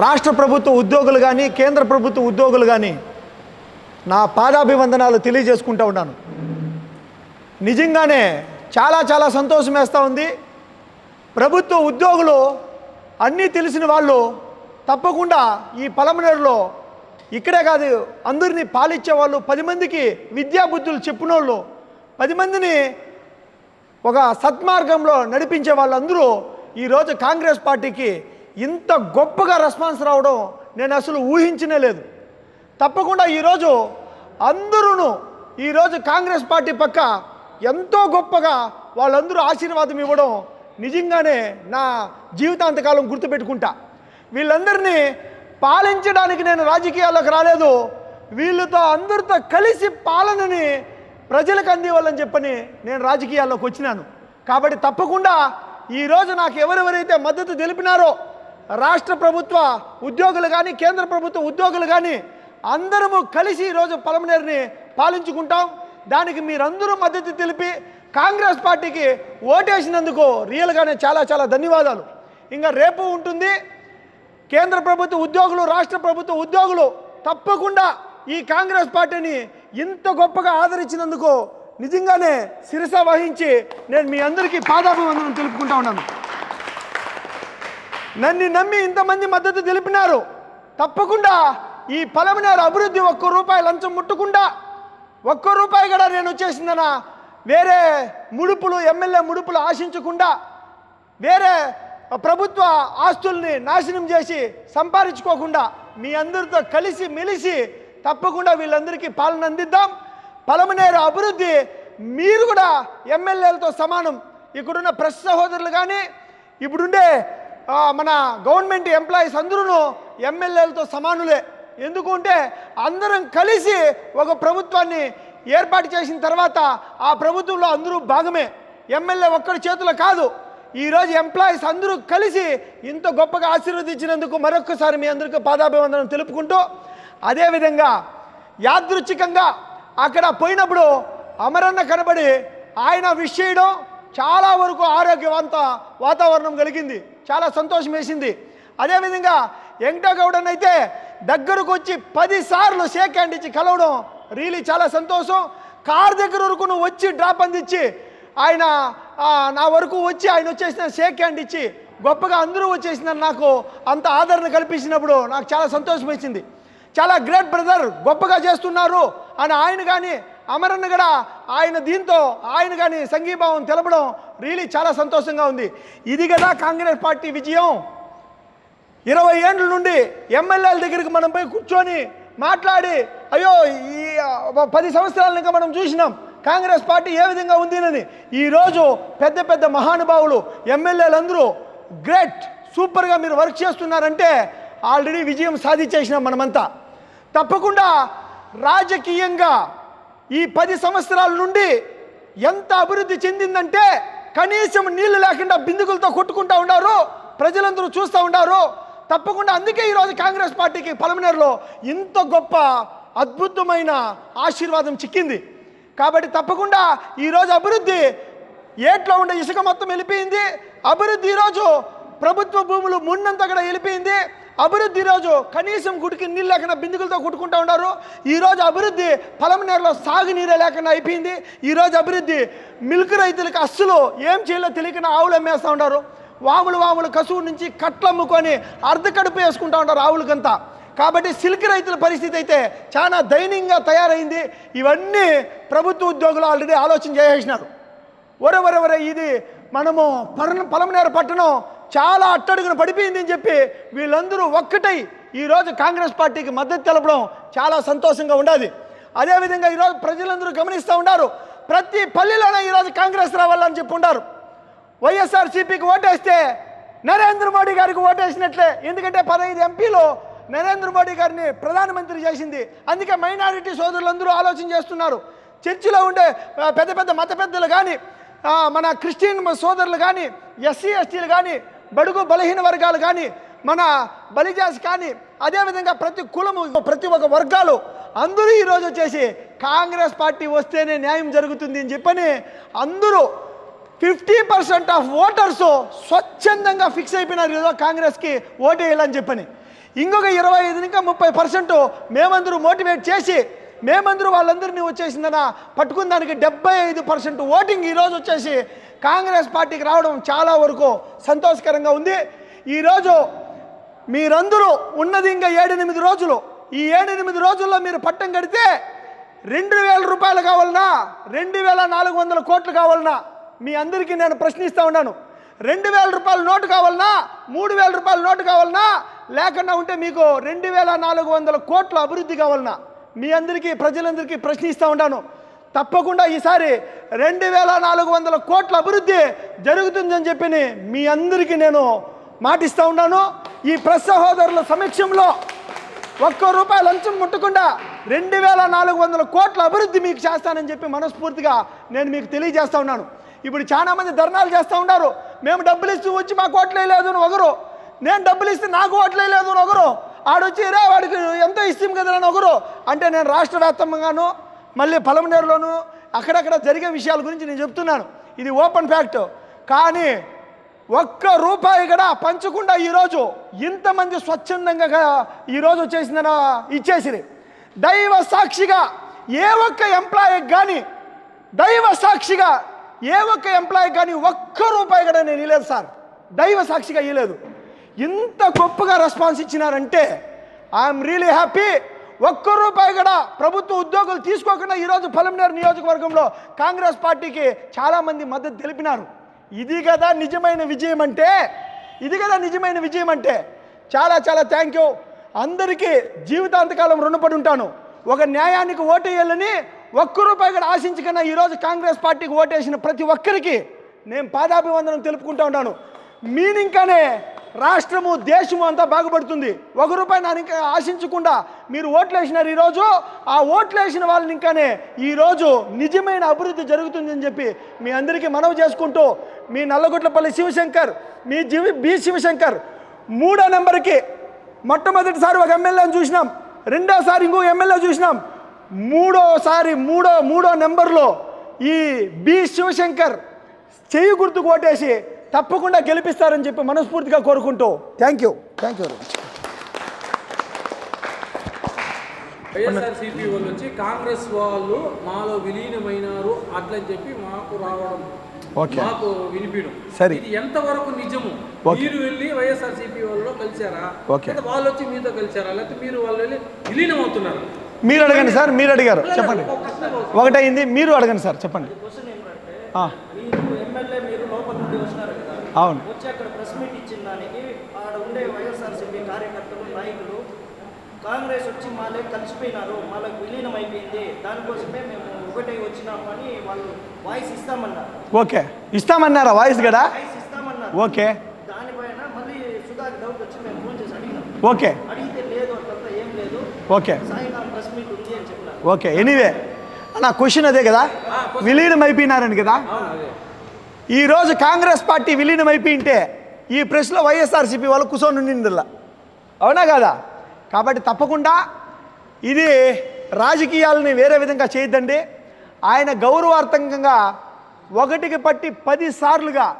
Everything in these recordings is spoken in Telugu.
రాష్ట్ర ప్రభుత్వ ఉద్యోగులు కానీ కేంద్ర ప్రభుత్వ ఉద్యోగులు కానీ నా పాదాభివందనాలు తెలియజేసుకుంటూ ఉన్నాను. నిజంగానే చాలా చాలా సంతోషం వేస్తూ ఉంది. ప్రభుత్వ ఉద్యోగులు అన్నీ తెలిసిన వాళ్ళు తప్పకుండా ఈ పలమనేరులో ఇక్కడే కాదు అందరినీ పాలిచ్చే వాళ్ళు పది మందికి విద్యాబుద్ధులు చెప్పిన వాళ్ళు పది మందిని ఒక సత్మార్గంలో నడిపించే వాళ్ళందరూ ఈరోజు కాంగ్రెస్ పార్టీకి ఇంత గొప్పగా రెస్పాన్స్ రావడం నేను అసలు ఊహించనే లేదు. తప్పకుండా ఈరోజు అందరూ ఈరోజు కాంగ్రెస్ పార్టీ పక్క ఎంతో గొప్పగా వాళ్ళందరూ ఆశీర్వాదం ఇవ్వడం నిజంగానే నా జీవితాంతకాలం గుర్తుపెట్టుకుంటా. వీళ్ళందరినీ పాలించడానికి నేను రాజకీయాల్లోకి రాలేదు. వీళ్ళతో అందరితో కలిసి పాలనని ప్రజలకు అందివ్వాలని చెప్పని నేను రాజకీయాల్లోకి వచ్చినాను. కాబట్టి తప్పకుండా ఈరోజు నాకు ఎవరెవరైతే మద్దతు తెలిపినారో రాష్ట్ర ప్రభుత్వ ఉద్యోగులు కానీ కేంద్ర ప్రభుత్వ ఉద్యోగులు కానీ అందరము కలిసి ఈరోజు పలమనేరుని పాలించుకుంటాం. దానికి మీరందరూ మద్దతు తెలిపి కాంగ్రెస్ పార్టీకి ఓటేసినందుకు రియల్గానే చాలా చాలా ధన్యవాదాలు. ఇంకా రేపు ఉంటుంది. కేంద్ర ప్రభుత్వ ఉద్యోగులు రాష్ట్ర ప్రభుత్వ ఉద్యోగులు తప్పకుండా ఈ కాంగ్రెస్ పార్టీని ఇంత గొప్పగా ఆదరించినందుకు నిజంగానే శిరస వహించి నేను మీ అందరికీ పాదాభివందనం తెలుపుకుంటా ఉన్నాను. నన్ను నమ్మి ఇంతమంది మద్దతు తెలిపినారు. తప్పకుండా ఈ పలమనేరు అభివృద్ధి ఒక్క రూపాయి లంచం ముట్టకుండా ఒక్క రూపాయి కూడా నేను వచ్చేసిందన వేరే ముడుపులు ఎమ్మెల్యే ముడుపులు ఆశించకుండా వేరే ప్రభుత్వ ఆస్తుల్ని నాశనం చేసి సంపాదించుకోకుండా మీ అందరితో కలిసి మెలిసి తప్పకుండా వీళ్ళందరికీ పాలన అందిద్దాం. పలమనేరు అభివృద్ధి మీరు కూడా ఎమ్మెల్యేలతో సమానం. ఇక్కడున్న ప్రెస్ సహోదరులు కానీ ఇప్పుడుండే మన గవర్నమెంట్ ఎంప్లాయీస్ అందరూ ఎమ్మెల్యేలతో సమానులే. ఎందుకుంటే అందరం కలిసి ఒక ప్రభుత్వాన్ని ఏర్పాటు చేసిన తర్వాత ఆ ప్రభుత్వంలో అందరూ భాగమే. ఎమ్మెల్యే ఒక్కడి చేతిలో కాదు. ఈరోజు ఎంప్లాయీస్ అందరూ కలిసి ఇంత గొప్పగా ఆశీర్వదించినందుకు మరొక్కసారి మీ అందరికీ పాదాభివందనం తెలుపుకుంటూ అదేవిధంగా యాదృచ్ఛికంగా అక్కడ పోయినప్పుడు అమరన్న కనబడి ఆయన విష్ చేయడం చాలా వరకు ఆరోగ్యవంత వాతావరణం కలిగింది. చాలా సంతోషం వేసింది. అదేవిధంగా వెంకటగౌడన్ అయితే దగ్గరకు వచ్చి పదిసార్లు షేక్ హ్యాండ్ ఇచ్చి కలవడం రియలీ చాలా సంతోషం. కార్ దగ్గర వరకు నువ్వు వచ్చి డ్రాప్ అందించి ఆయన నా వరకు వచ్చి ఆయన వచ్చేసిన షేక్ హ్యాండ్ ఇచ్చి గొప్పగా అందరూ వచ్చేసిన నాకు అంత ఆదరణ కల్పించినప్పుడు నాకు చాలా సంతోషం వచ్చింది చాలా గ్రేట్ బ్రదర్ గొప్పగా చేస్తున్నారు అని ఆయన కానీ అమరన్న కూడా ఆయన దీంతో ఆయన కానీ సంఘీభావం తెలపడం రియలీ చాలా సంతోషంగా ఉంది. ఇది కదా కాంగ్రెస్ పార్టీ విజయం. ఇరవై ఏండ్ల నుండి ఎమ్మెల్యేల దగ్గరికి మనం పోయి కూర్చొని మాట్లాడి అయ్యో ఈ పది సంవత్సరాల ఇంకా మనం చూసినాం కాంగ్రెస్ పార్టీ ఏ విధంగా ఉందినని. ఈరోజు పెద్ద పెద్ద మహానుభావులు ఎమ్మెల్యేలందరూ గ్రేట్ సూపర్గా మీరు వర్క్ చేస్తున్నారంటే ఆల్రెడీ విజయం సాధించేసినాం మనమంతా. తప్పకుండా రాజకీయంగా ఈ పది సంవత్సరాల నుండి ఎంత అభివృద్ధి చెందిందంటే కనీసం నీళ్ళు లేకుండా బిందుకులతో కొట్టుకుంటా ఉన్నారు ప్రజలందరూ చూస్తూ ఉన్నారు తప్పకుండా అందుకే ఈరోజు కాంగ్రెస్ పార్టీకి పలమనేరులో ఇంత గొప్ప అద్భుతమైన ఆశీర్వాదం చిక్కింది. కాబట్టి తప్పకుండా ఈరోజు అభివృద్ధి ఏట్లో ఉండే ఇసుక మొత్తం వెళ్ళిపోయింది. అభివృద్ధి ఈరోజు ప్రభుత్వ భూములు మున్నంతా కూడా వెళ్ళిపోయింది. అభివృద్ధి ఈరోజు కనీసం గుడికి నీళ్ళు లేకుండా బిందుకులతో కుట్టుకుంటూ ఉన్నారు. ఈరోజు అభివృద్ధి పొలంనేరులో సాగునీరే లేకుండా అయిపోయింది. ఈరోజు అభివృద్ధి మిల్క్ రైతులకు అస్సలు ఏం చేయాలో తెలియకుండా ఆవులు అమ్మేస్తూ ఉన్నారు. వాములు వాములు కసువు నుంచి కట్లమ్ముకొని అర్ధకడుపు అర్ధ కడుపు ఉంటారు ఆవులకంతా. కాబట్టి సిల్క్ రైతుల పరిస్థితి అయితే చాలా దయనీయంగా తయారైంది. ఇవన్నీ ప్రభుత్వ ఉద్యోగులు ఆల్రెడీ ఆలోచన చేసేసినారు. ఒరే ఒరే ఒరే ఇది మనము పరన పలమనేరు పట్టణం చాలా అట్టడుగున పడిపోయింది అని చెప్పి వీళ్ళందరూ ఒక్కటై ఈరోజు కాంగ్రెస్ పార్టీకి మద్దతు తెలపడం చాలా సంతోషంగా ఉండదు. అదేవిధంగా ఈరోజు ప్రజలందరూ గమనిస్తూ ఉన్నారు ప్రతి పల్లెలోనే ఈరోజు కాంగ్రెస్ రావాలని చెప్పి ఉన్నారు వైఎస్ఆర్సీపీకి ఓటేస్తే నరేంద్ర మోడీ గారికి ఓటేసినట్లే. ఎందుకంటే పదహైదు ఎంపీలు నరేంద్ర మోడీ గారిని ప్రధానమంత్రి చేసింది. అందుకే మైనారిటీ సోదరులందరూ ఆలోచన చేస్తున్నారు. చర్చిలో ఉండే పెద్ద పెద్ద మత పెద్దలు కానీ మన క్రిస్టియన్ సోదరులు కానీ ఎస్సీ ఎస్టీలు కానీ బడుగు బలహీన వర్గాలు కానీ మన బలిజాస్ కానీ అదేవిధంగా ప్రతి కులము ప్రతి ఒక్క వర్గాలు అందరూ ఈరోజు వచ్చేసి కాంగ్రెస్ పార్టీ వస్తేనే న్యాయం జరుగుతుంది అని చెప్పని అందరూ ఫిఫ్టీ పర్సెంట్ ఆఫ్ ఓటర్స్ స్వచ్ఛందంగా ఫిక్స్ అయిపోయినారు ఏదో కాంగ్రెస్కి ఓటు వేయాలని చెప్పని. ఇంకొక ఇరవై ఐదు ఇంకా ముప్పై పర్సెంట్ మేమందరూ మోటివేట్ చేసి మేమందరూ వాళ్ళందరినీ వచ్చేసిందన పట్టుకున్న దానికి డెబ్బై ఐదు పర్సెంట్ ఓటింగ్ ఈరోజు వచ్చేసి కాంగ్రెస్ పార్టీకి రావడం చాలా వరకు సంతోషకరంగా ఉంది. ఈరోజు మీరందరూ ఉన్నది ఇంకా ఏడెనిమిది రోజులు. ఈ ఏడెనిమిది రోజుల్లో మీరు పట్టం కడితే రెండు వేల రూపాయలు కావాలన్నా రెండు వేల నాలుగు వందల కోట్లు కావాలన్నా మీ అందరికీ నేను ప్రశ్నిస్తూ ఉన్నాను. రెండు వేల రూపాయల నోటు కావాలన్నా మూడు వేల రూపాయల నోటు కావాలన్నా లేకుండా ఉంటే మీకు రెండు వేల నాలుగు వందల కోట్ల అభివృద్ధి కావాలన్నా మీ అందరికీ ప్రజలందరికీ ప్రశ్నిస్తూ ఉన్నాను తప్పకుండా ఈసారి రెండు వేల నాలుగు వందల కోట్ల అభివృద్ధి జరుగుతుందని చెప్పి మీ అందరికీ నేను మాటిస్తూ ఉన్నాను. ఈ ప్రెస్ సహోదరుల సమక్షంలో ఒక్క రూపాయి లంచం ముట్టకుండా రెండు వేల నాలుగు వందల కోట్ల అభివృద్ధి మీకు చేస్తానని చెప్పి మనస్ఫూర్తిగా నేను మీకు తెలియజేస్తూ ఉన్నాను. ఇప్పుడు చాలా మంది ధర్నాలు చేస్తూ ఉన్నారు. మేము డబ్బులు ఇస్తూ వచ్చి మాకు ఓట్లే లేదు అని ఒకరు. నేను డబ్బులు ఇస్తే నాకు ఓట్లే లేదు అని ఒకరు. ఆడొచ్చి రే వాడికి ఎంతో ఇస్తాం కదా అని ఒకరు అంటే నేను రాష్ట్ర వ్యాప్తంగాను మళ్ళీ పలమనేరులోను అక్కడక్కడ జరిగే విషయాల గురించి నేను చెప్తున్నాను. ఇది ఓపెన్ ఫ్యాక్ట్. కానీ ఒక్క రూపాయి కూడా పంచకుండా ఈరోజు ఇంతమంది స్వచ్ఛందంగా ఈరోజు వచ్చేసిందన ఇచ్చేసింది దైవ సాక్షిగా ఏ ఒక్క ఎంప్లాయీకి కానీ దైవ సాక్షిగా ఏ ఒక్క ఎంప్లాయీకి కానీ ఒక్క రూపాయి కూడా నేను ఇవ్వలేదు సార్. దైవ సాక్షిగా ఇవ్వలేదు ఇంత గొప్పగా రెస్పాన్స్ ఇచ్చినారంటే ఐఎమ్ రియలీ హ్యాపీ ఒక్క రూపాయి కూడా ప్రభుత్వ ఉద్యోగులు తీసుకోకుండా ఈరోజు పలమనేరు నియోజకవర్గంలో కాంగ్రెస్ పార్టీకి చాలామంది మద్దతు తెలిపినారు. ఇది కదా నిజమైన విజయం అంటే ఇది కదా నిజమైన విజయం అంటే. చాలా చాలా థ్యాంక్ యూ అందరికీ జీవితాంతకాలం రుణపడి ఉంటాను. ఒక న్యాయానికి ఓటేయాలని ఒక్క రూపాయి కూడా ఆశించకన్నా ఈరోజు కాంగ్రెస్ పార్టీకి ఓటేసిన ప్రతి ఒక్కరికి నేను పాదాభివందనం తెలుపుకుంటా ఉన్నాను. మీనింకానే రాష్ట్రము దేశము అంతా బాగుపడుతుంది. ఒక రూపాయి నేను ఇంకా ఆశించకుండా మీరు ఓట్లు వేసినారు ఈరోజు. ఆ ఓట్లు వేసిన వాళ్ళని ఇంకానే ఈరోజు నిజమైన అభివృద్ధి జరుగుతుందని చెప్పి మీ అందరికీ మనవి చేసుకుంటూ మీ నల్లగొట్లపల్లి శివశంకర్ మీ జీవి బి శివశంకర్ మూడో నెంబర్కి మొట్టమొదటిసారి ఒక ఎమ్మెల్యేని చూసినాం. రెండోసారి ఇంకో ఎమ్మెల్యే చూసినాం. మూడోసారి మూడో మూడో నెంబర్లో ఈ బి శివశంకర్ చెయ్యి గుర్తు కొట్టేసి తప్పకుండా గెలిపిస్తారని చెప్పి మనస్ఫూర్తిగా కోరుకుంటూ. Thank you thank you very much YSRCP వాళ్ళు వచ్చి కాంగ్రెస్ వాళ్ళు మాలో విలీనమైనారు అట్లని చెప్పి మాకు రావడం ఓకే. మాకు వినిపించడం. సరే. ఇది ఎంతవరకు నిజము. మీరు వెళ్ళి వైఎస్ఆర్సీపీ వాళ్ళలో కలిసారా? ఓకే. లేదా వాళ్ళు వచ్చి మీతో కలిసారా? లేకపోతే మీరు వాళ్ళు వెళ్ళి విలీనం అవుతున్నారు మీరు అడగండి సార్ మీరు అడిగారు. చెప్పండి. ఒకటైంది మీరు అడగండి సార్ చెప్పండి ఆ, మీరు ఎమ్మెల్యే మీరు లోపల నుండి వచ్చినారు కదా అవును. వచ్చి అక్కడ ప్రెస్ మీట్ ఇచ్చిన దానికి ఆడ ఉండే వైఎస్ఆర్సీపీ కార్యకర్తలు నాయకులు కాంగ్రెస్ వచ్చి మాలే కలిసిపోయినారు వాళ్ళకి విలీనం అయిపోయింది దానికోసమే మేము ఒకటే వచ్చినాము అని వాళ్ళు వాయిస్ ఇస్తామన్నారు. ఓకే. ఇస్తామన్నారా వాయిస్ కూడా వాయిస్ ఇస్తామన్నారు. ఓకే. దానిపైన మళ్ళీ సుధాకి డౌట్ వచ్చి మేము ఫోన్ చేసి అడిగినాం. ఓకే. అడిగితే లేదు అంతంతా ఏం లేదు. ఓకే. సాయంకాలం ప్రెస్ మీట్ ఉంది అని చెప్పినారు. ఓకే. ఎనీవే నా క్వశ్చన్ అదే కదా విలీనం అయిపోయినారని కదా ఈరోజు కాంగ్రెస్ పార్టీ విలీనం అయిపోయింటే ఈ ప్రెస్లో వైఎస్ఆర్సీపీ వాళ్ళు కూర్చొని ఉండిందిలా అవునా కదా? కాబట్టి తప్పకుండా ఇది రాజకీయాలని వేరే విధంగా చేయొద్దండి. ఆయన గౌరవార్థకంగా ఒకటికి పట్టి పదిసార్లుగా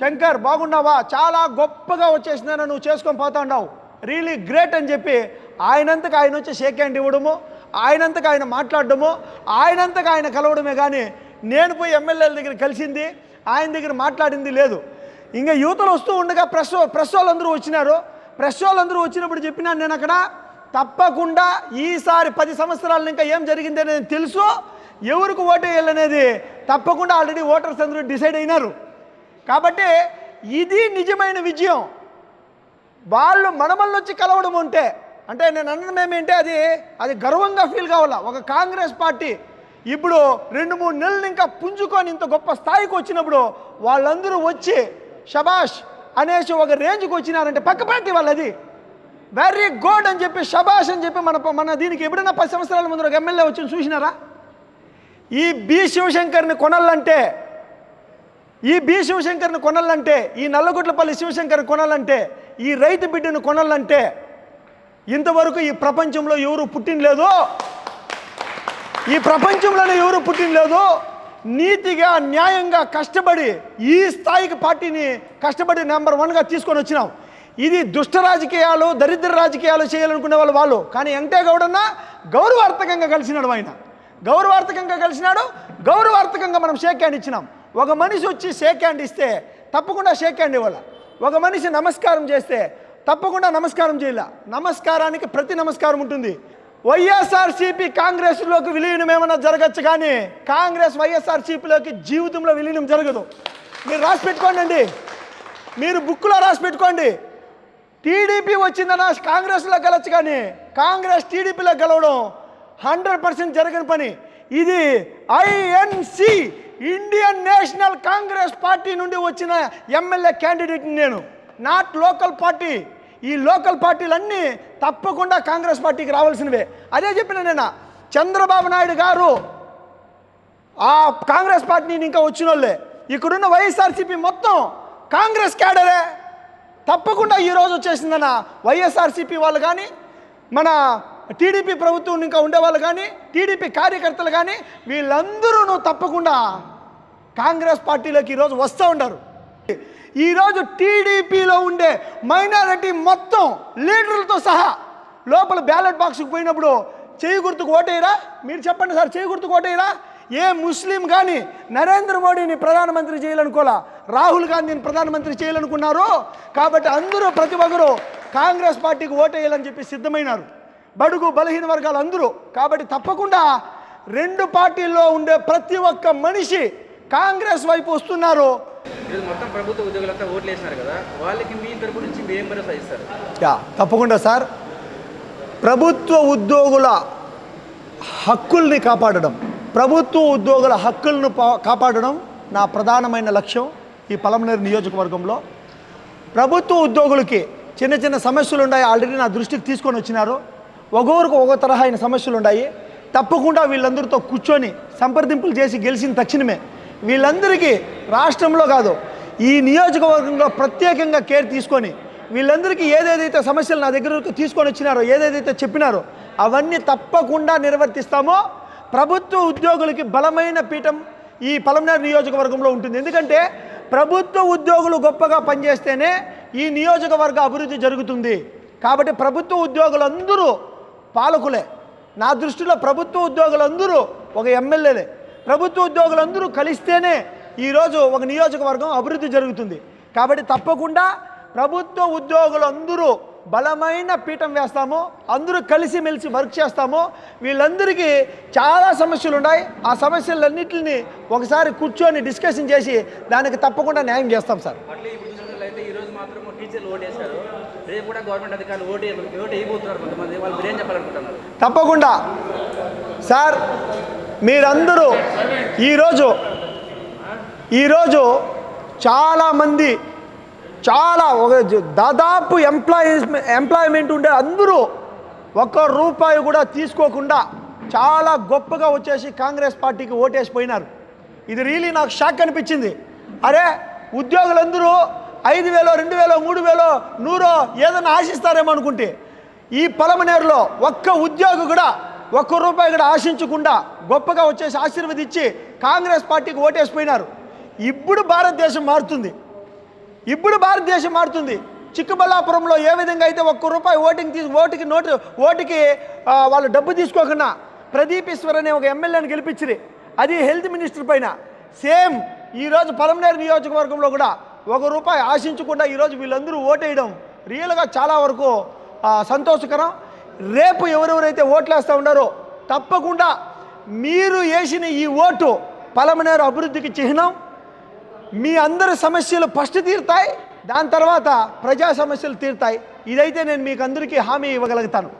శంకర్ బాగున్నావా? చాలా గొప్పగా వచ్చేసిందని నువ్వు చేసుకొని పోతా ఉన్నావు. రియలీ గ్రేట్ అని చెప్పి ఆయనంతకు ఆయన వచ్చి షేక్ హ్యాండ్ ఇవ్వడము ఆయనంతకు ఆయన మాట్లాడడము ఆయనంతకు ఆయన కలవడమే కానీ నేను పోయి ఎమ్మెల్యేల దగ్గర కలిసింది. ఆయన దగ్గర మాట్లాడింది లేదు. ఇంకా యువతలు వస్తూ ఉండగా ప్రెస్ ప్రెస్ వాళ్ళందరూ వచ్చినారు. ప్రెస్ వాళ్ళందరూ వచ్చినప్పుడు చెప్పినాను నేను అక్కడ తప్పకుండా ఈసారి పది సంవత్సరాలు ఇంకా ఏం జరిగింది అనేది తెలుసు. ఎవరికి ఓటు వేయాలనేది తప్పకుండా ఆల్రెడీ ఓటర్స్ అందరూ డిసైడ్ అయినారు. కాబట్టి ఇది నిజమైన విజయం. వాళ్ళు మనమల్ని వచ్చి కలవడం ఉంటే అంటే నేను అనడం ఏమేంటే అది అది గర్వంగా ఫీల్ కావాలా? ఒక కాంగ్రెస్ పార్టీ ఇప్పుడు రెండు మూడు నెలలు ఇంకా పుంజుకొని ఇంత గొప్ప స్థాయికి వచ్చినప్పుడు వాళ్ళందరూ వచ్చి షబాష్ అనేసి ఒక రేంజ్కి వచ్చినారంటే పక్కపాటి వాళ్ళది. వెరీ గుడ్ అని చెప్పి షబాష్ అని చెప్పి మన మన దీనికి ఎప్పుడైనా పది సంవత్సరాల ముందు ఒక ఎమ్మెల్యే వచ్చి చూసినారా? ఈ బి. శివశంకర్ని కొనాలంటే ఈ బి. శివశంకర్ని కొనాలంటే ఈ నల్లగొట్లపల్లి శివశంకర్ని కొనాలంటే ఈ రైతు బిడ్డను కొనాలంటే ఇంతవరకు ఈ ప్రపంచంలో ఎవరు పుట్టినలేదు ఈ ప్రపంచంలోనే ఎవరు పుట్టినలేదు నీతిగా న్యాయంగా కష్టపడి ఈ స్థాయికి పార్టీని కష్టపడి నెంబర్ వన్గా తీసుకొని వచ్చినాం. ఇది దుష్ట రాజకీయాలు దరిద్ర రాజకీయాలు చేయాలనుకునే వాళ్ళు వాళ్ళు. కానీ వెంకటేగౌడన్న గౌరవార్థకంగా కలిసినాడు ఆయన. గౌరవార్థకంగా కలిసినాడు. గౌరవార్థకంగా మనం షేక్ హ్యాండ్ ఇచ్చినాం. ఒక మనిషి వచ్చి షేక్ హ్యాండ్ ఇస్తే తప్పకుండా షేక్ హ్యాండ్ ఇవ్వాలి. ఒక మనిషి నమస్కారం చేస్తే తప్పకుండా నమస్కారం చేయాల. నమస్కారానికి ప్రతి నమస్కారం ఉంటుంది. వైఎస్ఆర్సీపీ కాంగ్రెస్లోకి విలీనం ఏమైనా జరగచ్చు కానీ కాంగ్రెస్ వైఎస్ఆర్సీపీలోకి జీవితంలో విలీనం జరగదు. మీరు రాసి పెట్టుకోండి అండి మీరు బుక్లో రాసి పెట్టుకోండి. టీడీపీ వచ్చిందన్న కాంగ్రెస్లో గెలచ్చు కానీ కాంగ్రెస్ టీడీపీలో గెలవడం హండ్రెడ్ పర్సెంట్ జరగని పని. ఇది INC Indian national Congress party నుండి వచ్చిన ఎమ్మెల్యే క్యాండిడేట్ని నేను నాట్ లోకల్ పార్టీ. ఈ లోకల్ పార్టీలన్నీ తప్పకుండా కాంగ్రెస్ పార్టీకి రావాల్సినవే. అదే చెప్పిన నేను చంద్రబాబు నాయుడు గారు ఆ కాంగ్రెస్ పార్టీని ఇంకా వచ్చిన వాళ్ళే ఇక్కడున్న వైఎస్ఆర్సీపీ మొత్తం కాంగ్రెస్ క్యాడరే. తప్పకుండా ఈరోజు వచ్చేసిందన్న వైఎస్ఆర్సీపీ వాళ్ళు కానీ మన టీడీపీ ప్రభుత్వం ఇంకా ఉండేవాళ్ళు కానీ టీడీపీ కార్యకర్తలు కానీ వీళ్ళందరూ తప్పకుండా కాంగ్రెస్ పార్టీలోకి ఈరోజు వస్తూ ఉన్నారు ఈరోజు టీడీపీలో ఉండే మైనారిటీ మొత్తం లీడర్లతో సహా లోపల బ్యాలెట్ బాక్స్కి పోయినప్పుడు చేయి గుర్తుకు ఓటేయరా? మీరు చెప్పండి సార్ చేయి గుర్తుకు ఓటేయరా? ఏ ముస్లిం కానీ నరేంద్ర మోడీని ప్రధానమంత్రి చేయాలనుకోలా రాహుల్ గాంధీని ప్రధానమంత్రి చేయాలనుకున్నారు? కాబట్టి అందరూ ప్రతి ఒక్కరు కాంగ్రెస్ పార్టీకి ఓటేయాలని చెప్పి సిద్ధమైనారు. బడుగు బలహీన వర్గాలు అందరూ. కాబట్టి తప్పకుండా రెండు పార్టీల్లో ఉండే ప్రతి ఒక్క మనిషి కాంగ్రెస్ వైపు వస్తున్నారు. మొత్తం ప్రభుత్వ ఉద్యోగులంతా ఓట్లు వేసినారు కదా వాళ్ళకి మీ తరపు నుంచి మీ ఏం భరోసా ఇస్తారు? యా తప్పకుండా సార్. ప్రభుత్వ ఉద్యోగుల హక్కుల్ని కాపాడడం ప్రభుత్వ ఉద్యోగుల హక్కులను కాపాడడం నా ప్రధానమైన లక్ష్యం ఈ పలమనేరు నియోజకవర్గంలో. ప్రభుత్వ ఉద్యోగులకి చిన్న చిన్న సమస్యలు ఉన్నాయి ఆల్రెడీ నా దృష్టికి తీసుకొని వచ్చినారు. ఒక్కొక్కరికి ఒక తరహా అయిన సమస్యలు ఉన్నాయి తప్పకుండా వీళ్ళందరితో కూర్చొని సంప్రదింపులు చేసి గెలిచిన తక్షణమే వీళ్ళందరికీ రాష్ట్రంలో కాదు ఈ నియోజకవర్గంలో ప్రత్యేకంగా కేర్ తీసుకొని వీళ్ళందరికీ ఏదేదైతే సమస్యలు నా దగ్గరకు తీసుకొని వచ్చినారో ఏదేదైతే చెప్పినారో అవన్నీ తప్పకుండా నిర్వర్తిస్తామో ప్రభుత్వ ఉద్యోగులకి బలమైన పీఠం ఈ పలమనేరు నియోజకవర్గంలో ఉంటుంది. ఎందుకంటే ప్రభుత్వ ఉద్యోగులు గొప్పగా పనిచేస్తేనే ఈ నియోజకవర్గ అభివృద్ధి జరుగుతుంది. కాబట్టి ప్రభుత్వ ఉద్యోగులందరూ పాలకులే. నా దృష్టిలో ప్రభుత్వ ఉద్యోగులందరూ ఒక ఎమ్మెల్యేలే. ప్రభుత్వ ఉద్యోగులందరూ కలిస్తేనే ఈరోజు ఒక నియోజకవర్గం అభివృద్ధి జరుగుతుంది. కాబట్టి తప్పకుండా ప్రభుత్వ ఉద్యోగులందరూ బలమైన పీఠం వేస్తాము అందరూ కలిసిమెలిసి వర్క్ చేస్తాము. వీళ్ళందరికీ చాలా సమస్యలు ఉన్నాయి ఆ సమస్యలన్నింటిని ఒకసారి కూర్చొని డిస్కషన్ చేసి దానికి తప్పకుండా న్యాయం చేస్తాం సార్. తప్పకుండా. సార్ మీరందరూ ఈరోజు ఈరోజు చాలామంది చాలా ఒక దాదాపు ఎంప్లాయీస్ ఎంప్లాయ్మెంట్ ఉండే అందరూ ఒక్క రూపాయి కూడా తీసుకోకుండా చాలా గొప్పగా వచ్చేసి కాంగ్రెస్ పార్టీకి ఓటేసిపోయినారు. ఇది రియలీ నాకు షాక్ అనిపించింది. అరే ఉద్యోగులందరూ ఐదు వేలో రెండు వేలో మూడు వేలో నూరో ఏదైనా ఆశిస్తారేమో అనుకుంటే ఈ పలమనేరులో ఒక్క ఉద్యోగి కూడా ఒక్క రూపాయి కూడా ఆశించకుండా గొప్పగా వచ్చేసి ఆశీర్వదించి కాంగ్రెస్ పార్టీకి ఓటేసిపోయినారు. ఇప్పుడు భారతదేశం మారుతుంది. ఇప్పుడు భారతదేశం మారుతుంది. చిక్కబల్లాపురంలో ఏ విధంగా అయితే ఒక్క రూపాయి ఓటింగ్ తీసి ఓటుకి నోటు ఓటుకి వాళ్ళు డబ్బు తీసుకోకుండా ప్రదీప్ ఈశ్వర్ అనే ఒక ఎమ్మెల్యేని గెలిపించిరి అది హెల్త్ మినిస్టర్ పైన. సేమ్ ఈరోజు పలమనేరు నియోజకవర్గంలో కూడా ఒక రూపాయి ఆశించకుండా ఈరోజు వీళ్ళందరూ ఓటేయడం రియల్గా చాలా వరకు సంతోషకరం. రేపు ఎవరెవరైతే ఓట్లేస్తూ ఉన్నారో తప్పకుండా మీరు వేసిన ఈ ఓటు పలమనేరు అభివృద్ధికి చిహ్నం. మీ అందరి సమస్యలు ఫస్ట్ తీరుతాయి దాని తర్వాత ప్రజా సమస్యలు తీరుతాయి. ఇదైతే నేను మీకు అందరికీ హామీ ఇవ్వగలుగుతాను.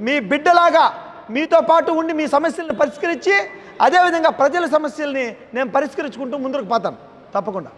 మీ బిడ్డలాగా మీతో పాటు ఉండి మీ సమస్యలను పరిష్కరించి అదేవిధంగా ప్రజల సమస్యల్ని నేను పరిష్కరించుకుంటూ ముందుకు పోతాను. తప్పకుండా.